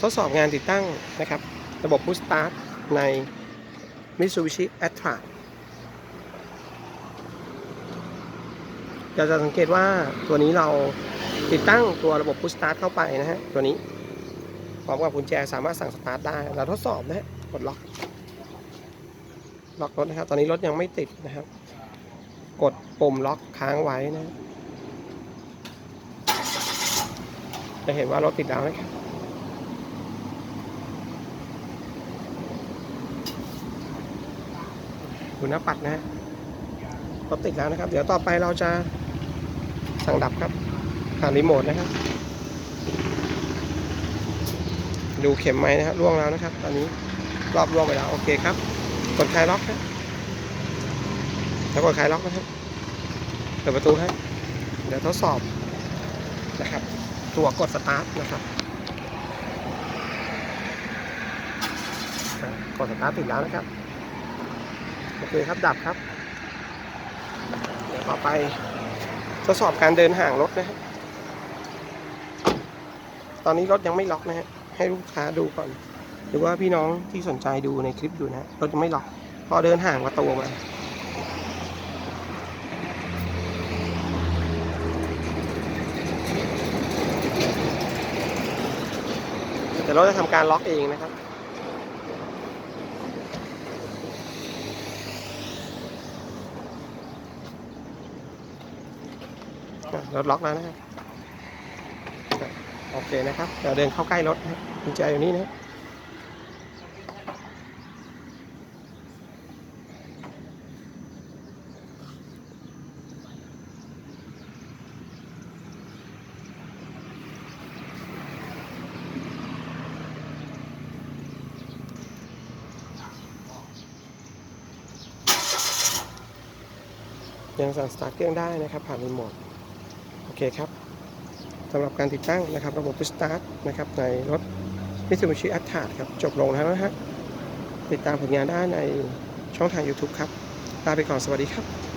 ทดสอบงานติดตั้งนะครับ ระบบ Push Start ใน Mitsubishi a t t r a เราจะสังเกตว่าตัวนี้เราติดตั้งตัวระบบ Push Start เข้าไปนะฮะ ตัวนี้พร้อมกับกุญแจสามารถสั่งสตาร์ทได้ เราทดสอบนะฮะกดล็อก ล็อกรถนะครับ ตอนนี้รถยังไม่ติดนะครับ กดปุ่มล็อกค้างไว้นะ จะเห็นว่ารถติดแล้วนะครับ ดูหน้าปัดนะฮะรถติดแล้วนะครับ เดี๋ยวต่อไปเราจะสั่งดับครับผ่านรีโมทนะครับ ดูเข็มไม้นะครับล่วงแล้วนะครับ ตอนนี้รอบล่วงไปแล้วโอเคครับ กดคลายล็อกครับแล้วกดคลายล็อกนะครับเปิดประตูให้เดี๋ยวทดสอบนะครับ ตัวกดสตาร์ทนะครับกดสตาร์ทติดแล้วนะครับ อเคครับดับครับเดี๋ยวต่อไปทดสอบการเดินห่างรถนะครับตอนนี้รถยังไม่ล็อกนะฮะให้ลูกค้าดูก่อน หรือว่าพี่น้องที่สนใจดูในคลิปดูนะรถยังไม่ล็อกพอเดินห่างประตูมาเดี๋ยวเราจะทำการล็อกเองนะครับ รถล็อกแล้วนะครับโอเคนะครับเดี๋ยวเดินเข้าใกล้รถกุญแจอยู่นี่นะยังสั่งสตาร์ทเครื่องได้นะครับ ผ่านรีโมท โอเคครับสำหรับการติดตั้งนะครับ ระบบ Push Start นะครับในรถ Mitsubishi a t t r a ครับ จบลงแล้วนะฮะติดตามผลงานได้ในช่องทาง YouTube ครับลาไปก่อนสวัสดีครับ